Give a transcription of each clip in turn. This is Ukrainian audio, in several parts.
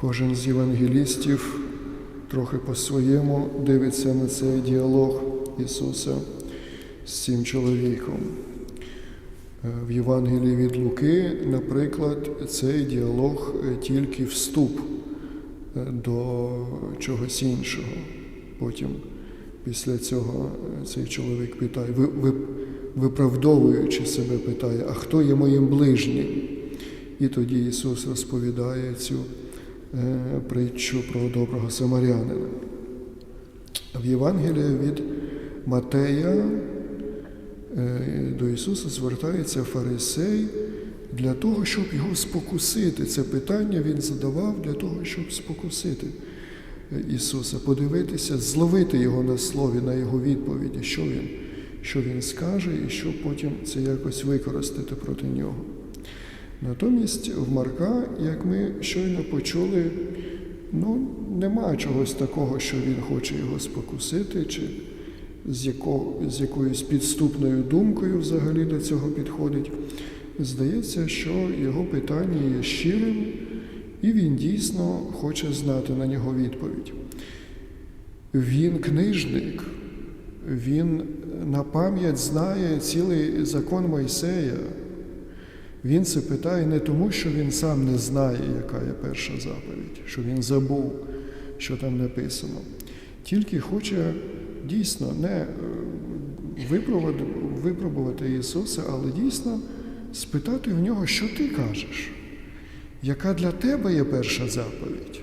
Кожен з євангелістів трохи по-своєму дивиться на цей діалог Ісуса з цим чоловіком. Е, В Євангелії від Луки, наприклад, цей діалог е, тільки вступ е, до чогось іншого. Потім після цього цей чоловік питає, ви, ви, виправдовуючи себе, питає, а хто є моїм ближнім? І тоді Ісус розповідає цю притчу про доброго самарянина. В Євангелії від Матея е, до Ісуса звертається фарисей для того, щоб його спокусити. Це питання він задавав для того, щоб спокусити е, Ісуса, подивитися, зловити його на слові, на його відповіді, що він, що він скаже, і що потім це якось використати проти нього. Натомість в Марка, як ми щойно почули, ну, нема чогось такого, що він хоче його спокусити, чи з, якого, з якоюсь підступною думкою взагалі до цього підходить. Здається, що його питання є щирим, і він дійсно хоче знати на нього відповідь. Він книжник, він на пам'ять знає цілий закон Мойсея. Він це питає не тому, що він сам не знає, яка є перша заповідь, що він забув, що там написано. Тільки хоче дійсно не е, випробувати, Ісуса, але дійсно спитати в нього, що ти кажеш, яка для тебе є перша заповідь.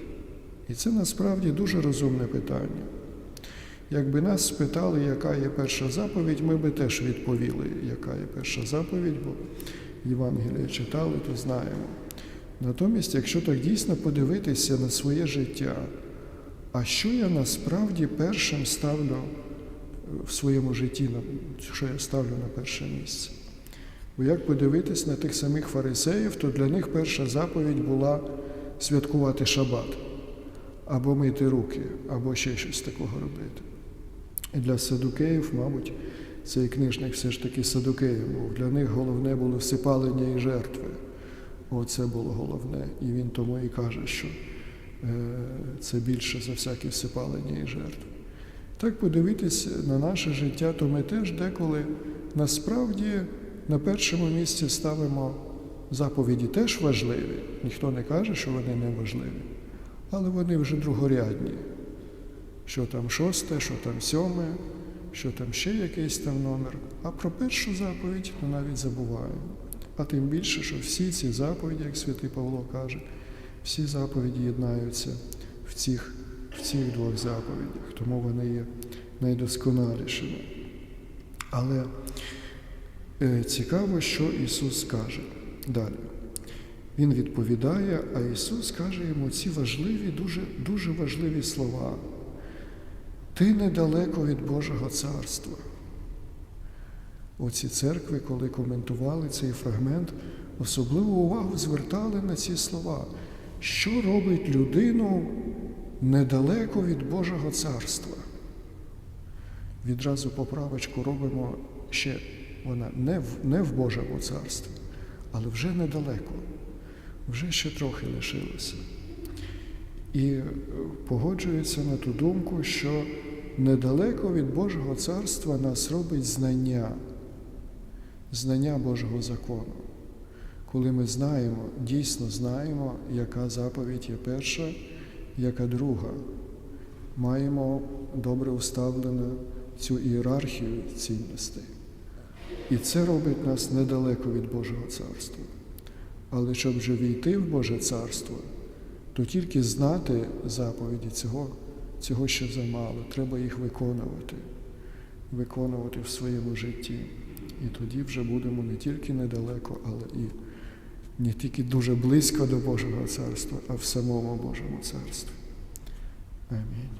І це насправді дуже розумне питання. Якби нас спитали, яка є перша заповідь, ми би теж відповіли, яка є перша заповідь, бо Євангелія читали, то знаємо. Натомість, якщо так дійсно подивитися на своє життя, а що я насправді першим ставлю в своєму житті, що я ставлю на перше місце? Бо як подивитись на тих самих фарисеїв, то для них перша заповідь була святкувати шабат, або мити руки, або ще щось такого робити. І для садукеїв, мабуть, цей книжник все ж таки садукеєм був. Для них головне було всипалення і жертви. Оце було головне. І він тому і каже, що е, це більше за всяке всипалення і жертви. Так подивитись на наше життя, то ми теж деколи насправді на першому місці ставимо заповіді теж важливі. Ніхто не каже, що вони не важливі, але вони вже другорядні. Що там шосте, що там сьоме, що там ще якийсь там номер. А про першу заповідь ми навіть забуваємо. А тим більше, що всі ці заповіді, як святий Павло каже, всі заповіді єднаються в цих, в цих двох заповідях, тому вони є найдосконалішими. Але е, цікаво, що Ісус каже далі. Він відповідає, а Ісус каже йому ці важливі, дуже, дуже важливі слова. Ти недалеко від Божого царства. Оці церкви, коли коментували цей фрагмент, особливу увагу звертали на ці слова. Що робить людину недалеко від Божого царства? Відразу поправочку робимо ще вона не в, не в Божому царстві, але вже недалеко, вже ще трохи лишилося. І е, погоджується на ту думку, що недалеко від Божого царства нас робить знання, знання Божого закону. Коли ми знаємо, дійсно знаємо, яка заповідь є перша, яка друга, маємо добре уставлену цю ієрархію цінностей. І це робить нас недалеко від Божого царства. Але щоб вже війти в Боже царство, то тільки знати заповіді цього, цього ще замало. Треба їх виконувати, виконувати в своєму житті. І тоді вже будемо не тільки недалеко, але і не тільки дуже близько до Божого царства, а в самому Божому царстві. Амінь.